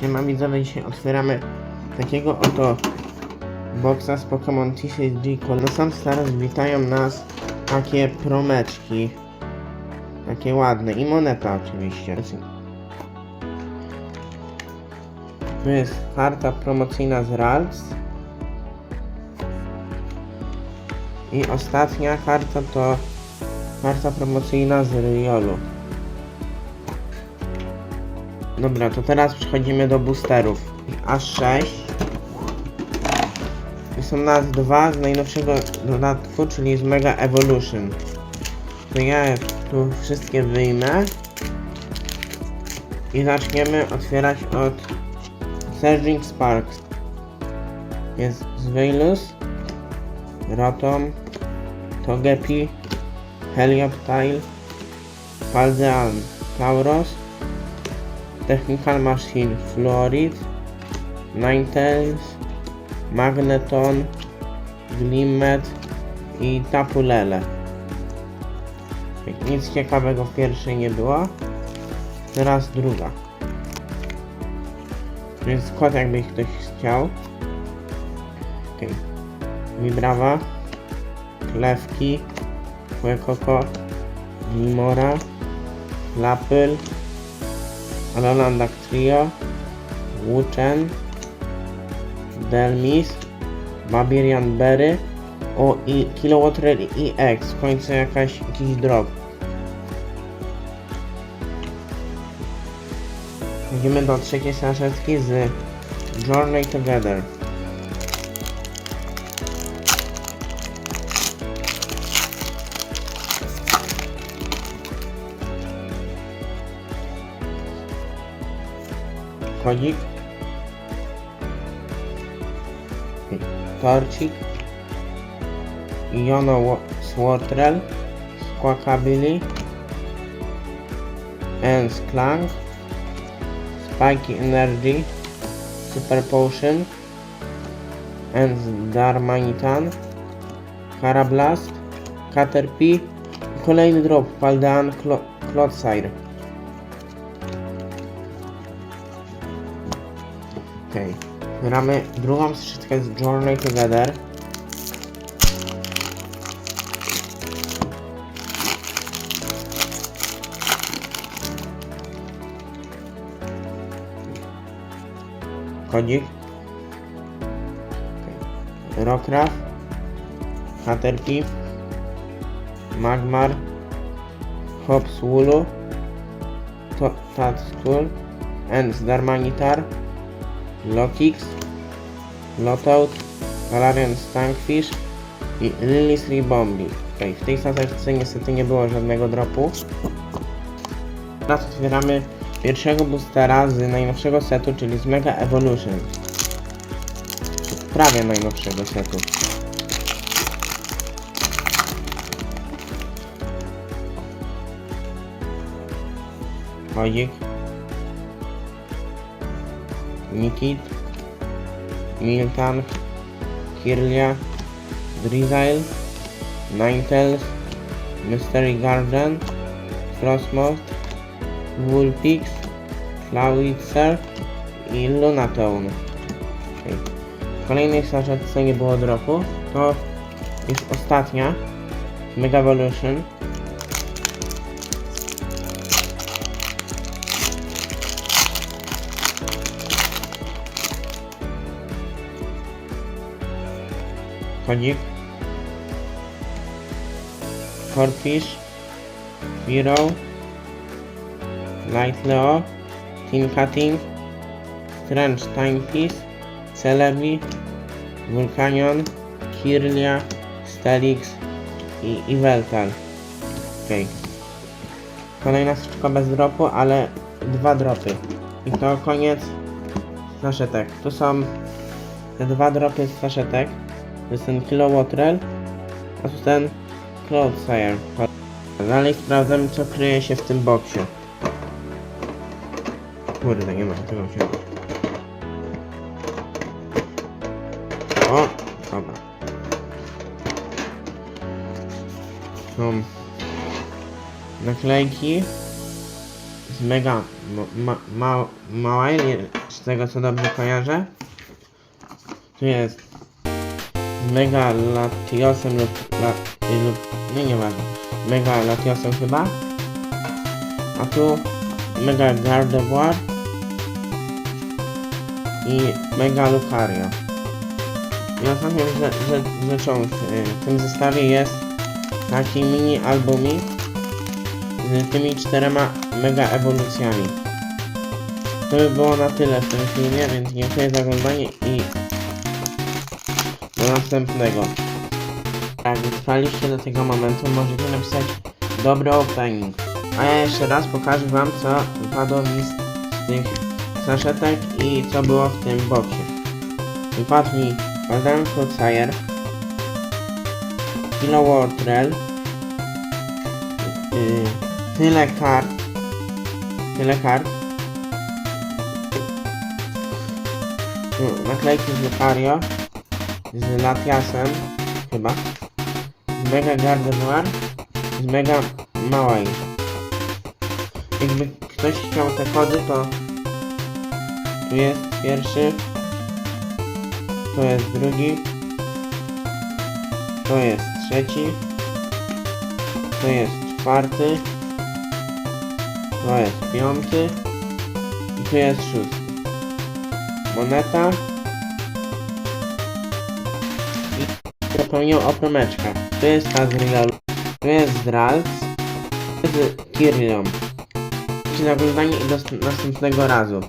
Siema widzowie, dzisiaj otwieramy takiego oto boxa z Pokémon TCG sam starość witają nas takie promeczki. Takie ładne i moneta oczywiście. Tu jest karta promocyjna z Ralts. I ostatnia karta to karta promocyjna z Riolu. Dobra, to teraz przechodzimy do boosterów. Aż 6. I są nas dwa z najnowszego dodatku, czyli z Mega Evolution. To ja tu wszystkie wyjmę. I zaczniemy otwierać od Surging Sparks. Jest Zweilus, Rotom, Togepi, Helioptile, Paldean, Tauros, Technical Machine Florid, Ninetales, Magneton, Glimmet i Tapulele. Nic ciekawego w pierwszej nie było. Teraz druga. Tu jest kod jakby ktoś chciał. Okay. Vibrawa, Klewki, Fuecoco, Limora, Lapyl, Alolandak Trio, Wuchen, Delmis, Babirian Berry, o i Kilowatt i X, w końcu jakaś, jakiś drop. Idziemy do trzeciej saszetki z Journey Together. Kodzik. Torcik. Jono Wa- Swartrel. Squawkabilly. Ens Clank. Spiky Energy. Super Potion. Ens Darmanitan. Carablast. Caterpie. Kolejny drop. Paldean Clo Okej. Gramy drugą strzyczkę z Journey Together. Kodzik. Okay. Caterpie. Magmar. Hops Woolu. Tatskull. Ends Darmanitar. Lokix, Lotout, Galarian Stankfish i Lilis Ribombi. Okej, w tej stateczce niestety nie było żadnego dropu. Teraz otwieramy pierwszego boostera z najnowszego setu, czyli z Mega Evolution. Prawie najnowszego setu. Chodzik. Nikit, Miltank, Kirlia, Drizzile, Ninetales, Mystery Garden, Frostmoth, Vulpix, Clouditzer i Lunatone. W kolejnej saszetce nie było dropu, to jest ostatnia Mega Evolution. Chodzik. Corfish. Hero. Light Leo. Tin Cutting. Strange Timepiece. Celebi. Vulcanion. Kirlia. Stelix. I Iveltal. Okej. Kolejna strzyczka bez dropu, ale dwa dropy. I to koniec saszetek. Tu są te dwa dropy z saszetek. Jest ten Kilowatt-Rel, a tu ten Cloudsire. Dalej sprawdzamy co kryje się w tym boksie. Kurde, nie ma tego wziąć. O, dobra. Są naklejki z Mega ma, ma, Małej, z tego co dobrze kojarzę. Tu jest Mega Latiosem lub, la, lub nie, nieważne. Mega Latiosem chyba. A tu Mega Gardevoir i Mega Lucario. I ostatnią rze- rze- rzeczą w, w tym zestawie jest taki mini albumik z tymi czterema mega ewolucjami. To by było na tyle w tym filmie, więc dziękuję za oglądanie i do następnego. Jak trwaliście do tego momentu, możecie napisać dobry opening. A ja jeszcze raz pokażę wam, co wypadło mi z, tych saszetek i co było w tym boksie. Wypadł mi Madame Crusader, Kilo Wartrell, yy, tyle kart, tyle kart, naklejki z Lucario, z Latiasem, chyba, z Mega Gardevoir, z Mega Małej. Jakby ktoś chciał te kody, to tu jest pierwszy, to jest drugi, to jest trzeci, to jest czwarty, to jest piąty i tu jest szósty. Moneta dopełnią opromeczka. Tu jest Azriel, tu jest Drals, tu jest Kirlion. Dzięki za oglądanie i do następnego razu.